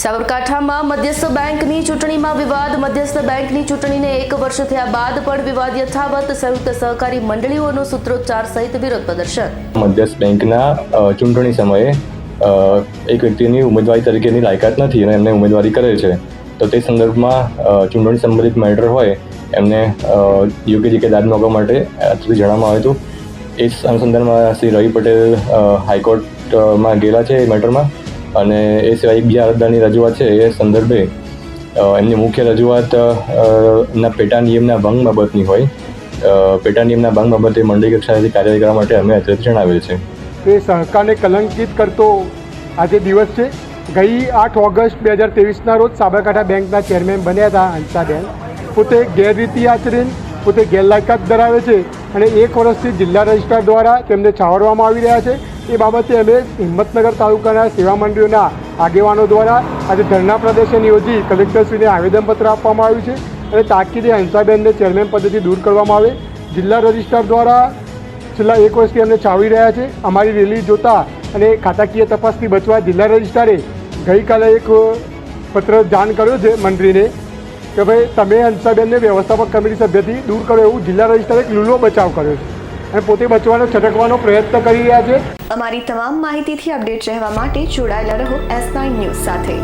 સાબરકાંઠામાં મધ્યસ્થ બેંકની ચૂંટણીમાં વિવાદ. મધ્યસ્થ બેંકની ચૂંટણીને એક વર્ષ થયા બાદ પણ વિવાદ યથાવત. સંયુક્ત સહકારી મંડળીઓનો સૂત્રોચ્ચાર સહિત વિરોધ પ્રદર્શન. મધ્યસ્થ બેંકના ચૂંટણી સમયે એક વ્યક્તિની ઉમેદવારી તરીકેની લાયકાત નથી અને એમને ઉમેદવારી કરે છે. તો તે સંદર્ભમાં ચૂંટણી સંબંધિત મેટર હોય, એમને યોગ્ય જગ્યાએ દાદ માગવા માટે અત્યારે જણાવવામાં આવ્યું હતું. એ અનુસંધાનમાં શ્રી રવિ પટેલ હાઈકોર્ટમાં ગયેલા છે એ મેટરમાં. અને એ સિવાય બીજા અરજદારની રજૂઆત છે, એ સંદર્ભે એમની મુખ્ય રજૂઆત ના પેટા નિયમના ભંગ બાબતની હોય. પેટા નિયમના ભંગ બાબતે મંડળી કક્ષાએથી કાર્યવાહી કરવા માટે અમે અત્યારે જણાવેલ છે. તે સહકારને કલંકિત કરતો આજે દિવસ છે. ગઈ આઠ ઓગસ્ટ બે હજાર ત્રેવીસના રોજ સાબરકાંઠા બેંકના ચેરમેન બન્યા હતા હંસાબેન પોતે ગેરરીતિ આચરીને પોતે ગેરલાયકાત ધરાવે છે અને એક વર્ષથી જિલ્લા રજિસ્ટ્રાર દ્વારા તેમને છાવરવામાં આવી રહ્યા છે. એ બાબતે અમે હિંમતનગર તાલુકાના સેવા મંડળીઓના આગેવાનો દ્વારા આજે ધરના પ્રદર્શન યોજી કલેક્ટરશ્રીને આવેદનપત્ર આપવામાં આવ્યું છે અને તાકીદે હંસાબેનને ચેરમેન પદેથી દૂર કરવામાં આવે. જિલ્લા રજિસ્ટ્રાર દ્વારા છેલ્લા એક વર્ષથી અમને ચાવી રહ્યા છે. અમારી રેલી જોતા અને ખાતાકીય તપાસથી બચવા જિલ્લા રજિસ્ટ્રારે ગઈકાલે એક પત્ર જાણ કર્યો છે મંત્રીને કે ભાઈ તમે હંસાબેનને વ્યવસ્થાપક કમિટી સભ્યથી દૂર કરો એવું જિલ્લા રજિસ્ટ્રારે એક લૂલો બચાવ કર્યો છે. અને પોતે બચવાનો, છટકવાનો પ્રયત્ન કરી રહ્યા છે. અમારી તમામ માહિતીથી અપડેટ રહેવા માટે જોડાયેલા રહો એસ નાઇન ન્યૂઝ સાથે.